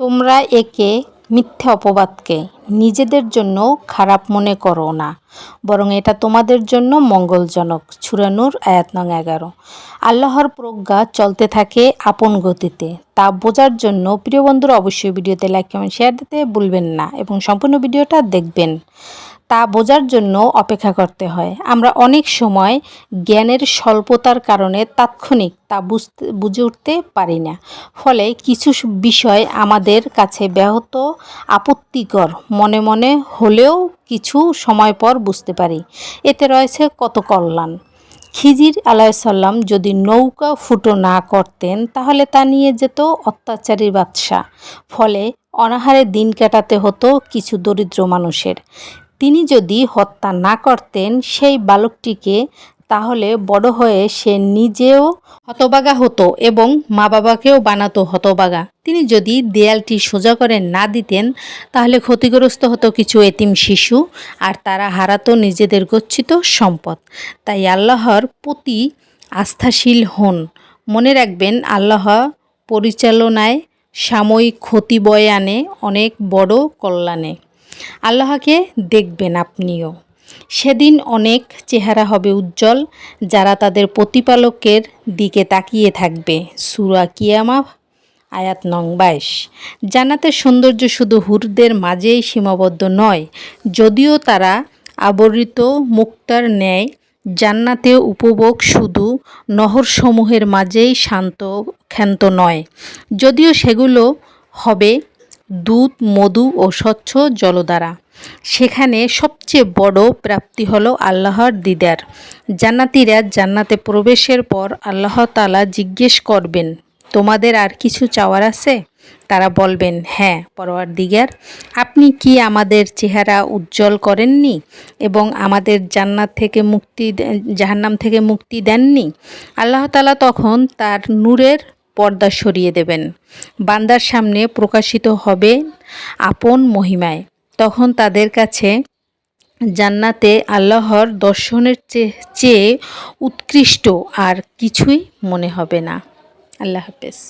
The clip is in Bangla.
তোমরা একে মিথ্যে অপবাদকে নিজেদের জন্য খারাপ মনে করো না, বরং এটা তোমাদের জন্য মঙ্গলজনক। ছুরানুর আয়াত নং এগারো। আল্লাহর প্রজ্ঞা চলতে থাকে আপন গতিতে। তা বোঝার জন্য প্রিয় বন্ধুরা, অবশ্যই ভিডিওতে লাইক কমেন্ট শেয়ার দিতে ভুলবেন না এবং সম্পূর্ণ ভিডিওটা দেখবেন। তা বোঝার জন্য অপেক্ষা করতে হয়। আমরা অনেক সময় জ্ঞানের স্বল্পতার কারণে তাৎক্ষণিক তা বুঝতে, বুঝে উঠতে পারি না। ফলে কিছু বিষয় আমাদের কাছে ব্যাহত, আপত্তিকর, মনে মনে হলেও কিছু সময় পর বুঝতে পারি। এতে রয়েছে কত কল্যাণ। খিজির আলাইসাল্লাম যদি নৌকা ফুটো না করতেন, তাহলে তা নিয়ে যেত অত্যাচারী বাদশাহ। ফলে অনাহারে দিন কাটাতে হতো কিছু দরিদ্র মানুষের। তিনি যদি হত্যা না করতেন সেই বালকটিকে, তাহলে বড় হয়ে সে নিজেও হতবাগা হতো এবং মা বাবাকেও বানাতো হতবাগা। তিনি যদি দেয়ালটি সোজা করে না দিতেন, তাহলে ক্ষতিগ্রস্ত হতো কিছু এতিম শিশু আর তারা হারাতো নিজেদের গচ্ছিত সম্পদ। তাই আল্লাহর প্রতি আস্থাশীল হন। মনে রাখবেন, আল্লাহ পরিচালনায় সাময়িক ক্ষতি বয়ে আনে অনেক বড় কল্যাণে। আল্লাহকে দেখবেন আপনিও। সেদিন অনেক চেহারা হবে উজ্জ্বল, যারা তাদের প্রতিপালকের দিকে তাকিয়ে থাকবে। সুরা কিয়ামা আয়াত নং বাইশ। জান্নাতের সৌন্দর্য শুধু হুরদের মাঝেই সীমাবদ্ধ নয়, যদিও তারা আবরিত মুক্তার ন্যায় জান্নাতে উপভোগ শুধু নহরসমূহের মাঝেই শান্ত ক্ষান্ত নয়, যদিও সেগুলো হবে দুধ মধু ও স্বচ্ছ জলদ্বারা সেখানে সবচেয়ে বড় প্রাপ্তি হলো আল্লাহর দিদার। জান্নাতিরা জান্নাতে প্রবেশের পর আল্লাহ তালা জিজ্ঞেস করবেন, তোমাদের আর কিছু চাওয়ার আছে? তারা বলবেন হ্যাঁ পরোয়ার দিগার আপনি কি আমাদের চেহারা উজ্জ্বল করেননি এবং আমাদের জান্নাত থেকে মুক্তি জাহান্নাম থেকে মুক্তি দেননি? আল্লাহ তালা তখন তার নূরের পর্দা সরিয়ে দেবেন। বান্দার সামনে প্রকাশিত হবে আপন মহিমায়। তখন তাদের কাছে জান্নাতে আল্লাহর দর্শনের চেয়ে উৎকৃষ্ট আর কিছুই মনে হবে না। আল্লাহ হাফেজ।